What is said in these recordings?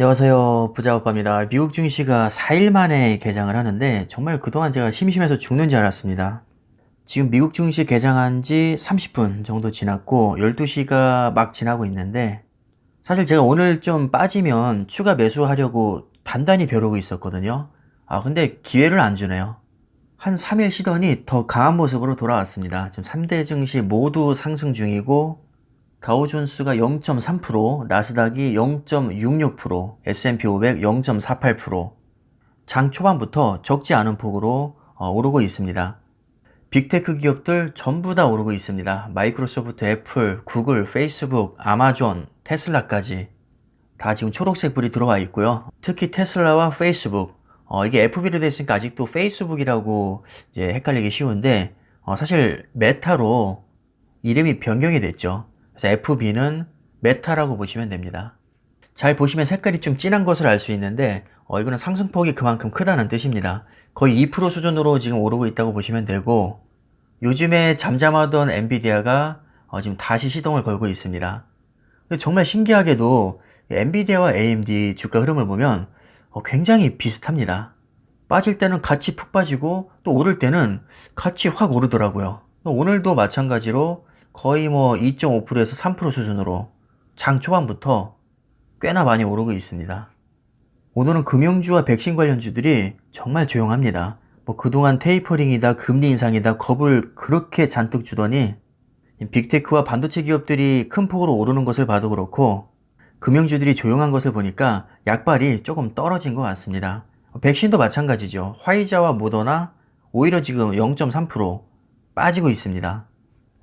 안녕하세요. 부자오빠입니다. 미국 증시가 4일 만에 개장을 하는데 정말 그동안 제가 심심해서 죽는 줄 알았습니다. 지금 미국 증시 개장한 지 30분 정도 지났고 12시가 막 지나고 있는데 사실 제가 오늘 좀 빠지면 추가 매수하려고 단단히 벼르고 있었거든요. 아 근데 기회를 안 주네요. 한 3일 쉬더니 더 강한 모습으로 돌아왔습니다. 지금 3대 증시 모두 상승 중이고 다우존스가 0.3%, 나스닥이 0.66%, S&P 500 0.48%, 장 초반부터 적지 않은 폭으로 어, 오르고 있습니다. 빅테크 기업들 전부 다 오르고 있습니다. 마이크로소프트, 애플, 구글, 페이스북, 아마존, 테슬라까지 다 지금 초록색 불이 들어와 있고요. 특히 테슬라와 페이스북, 어, 이게 FB로 되어 있으니까 아직도 페이스북이라고 이제 헷갈리기 쉬운데 어, 사실 메타로 이름이 변경이 됐죠. 그래서 FB는 메타라고 보시면 됩니다. 잘 보시면 색깔이 좀 진한 것을 알 수 있는데 어, 이거는 상승폭이 그만큼 크다는 뜻입니다. 거의 2% 수준으로 지금 오르고 있다고 보시면 되고 요즘에 잠잠하던 엔비디아가 어, 지금 다시 시동을 걸고 있습니다. 정말 신기하게도 엔비디아와 AMD 주가 흐름을 보면 어, 굉장히 비슷합니다. 빠질 때는 같이 푹 빠지고 또 오를 때는 같이 확 오르더라고요. 오늘도 마찬가지로 거의 뭐 2.5%에서 3% 수준으로 장 초반부터 꽤나 많이 오르고 있습니다. 오늘은 금융주와 백신 관련주들이 정말 조용합니다. 뭐 그동안 테이퍼링이다, 금리 인상이다, 겁을 그렇게 잔뜩 주더니 빅테크와 반도체 기업들이 큰 폭으로 오르는 것을 봐도 그렇고 금융주들이 조용한 것을 보니까 약발이 조금 떨어진 것 같습니다. 백신도 마찬가지죠. 화이자와 모더나 오히려 지금 0.3% 빠지고 있습니다.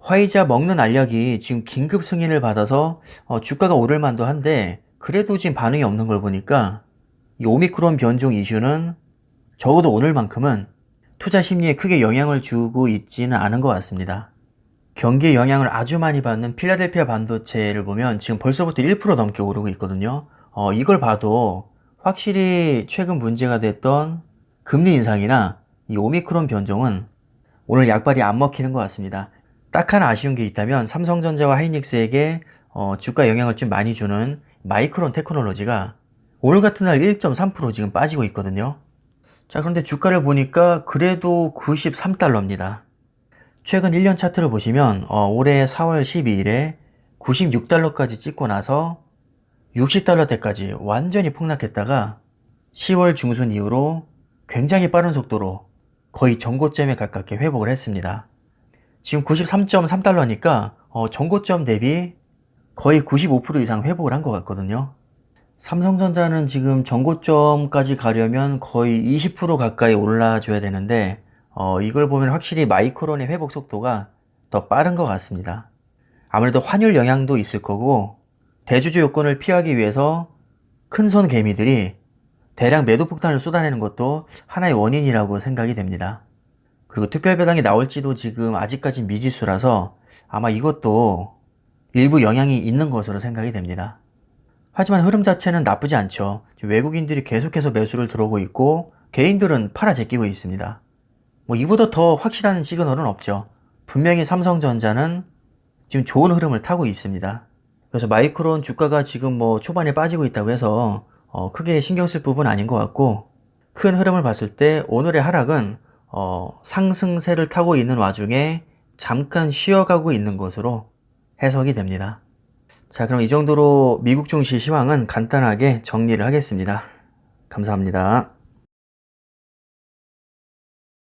화이자 먹는 알약이 지금 긴급 승인을 받아서 어, 주가가 오를 만도 한데 그래도 지금 반응이 없는 걸 보니까 이 오미크론 변종 이슈는 적어도 오늘만큼은 투자 심리에 크게 영향을 주고 있지는 않은 것 같습니다. 경기에 영향을 아주 많이 받는 필라델피아 반도체를 보면 지금 벌써부터 1% 넘게 오르고 있거든요. 어, 이걸 봐도 확실히 최근 문제가 됐던 금리 인상이나 이 오미크론 변종은 오늘 약발이 안 먹히는 것 같습니다. 딱 하나 아쉬운 게 있다면 삼성전자와 하이닉스에게 어, 주가 영향을 좀 많이 주는 마이크론 테크놀로지가 오늘 같은 날 1.3% 지금 빠지고 있거든요. 자, 그런데 주가를 보니까 그래도 93달러입니다. 최근 1년 차트를 보시면 어, 올해 4월 12일에 96달러까지 찍고 나서 60달러대까지 완전히 폭락했다가 10월 중순 이후로 굉장히 빠른 속도로 거의 전고점에 가깝게 회복을 했습니다. 지금 93.3달러니까 어, 전고점 대비 거의 95% 이상 회복을 한 것 같거든요. 삼성전자는 지금 전고점까지 가려면 거의 20% 가까이 올라줘야 되는데 어, 이걸 보면 확실히 마이크론의 회복 속도가 더 빠른 것 같습니다. 아무래도 환율 영향도 있을 거고 대주주 요건을 피하기 위해서 큰 손 개미들이 대량 매도 폭탄을 쏟아내는 것도 하나의 원인이라고 생각이 됩니다. 그리고 특별배당이 나올지도 지금 아직까지 미지수라서 아마 이것도 일부 영향이 있는 것으로 생각이 됩니다. 하지만 흐름 자체는 나쁘지 않죠. 외국인들이 계속해서 매수를 들어오고 있고 개인들은 팔아 제끼고 있습니다. 뭐 이보다 더 확실한 시그널은 없죠. 분명히 삼성전자는 지금 좋은 흐름을 타고 있습니다. 그래서 마이크론 주가가 지금 뭐 초반에 빠지고 있다고 해서 어 크게 신경 쓸 부분 아닌 것 같고 큰 흐름을 봤을 때 오늘의 하락은 어 상승세를 타고 있는 와중에 잠깐 쉬어가고 있는 것으로 해석이 됩니다. 자, 그럼 이 정도로 미국 증시 시황은 간단하게 정리를 하겠습니다. 감사합니다.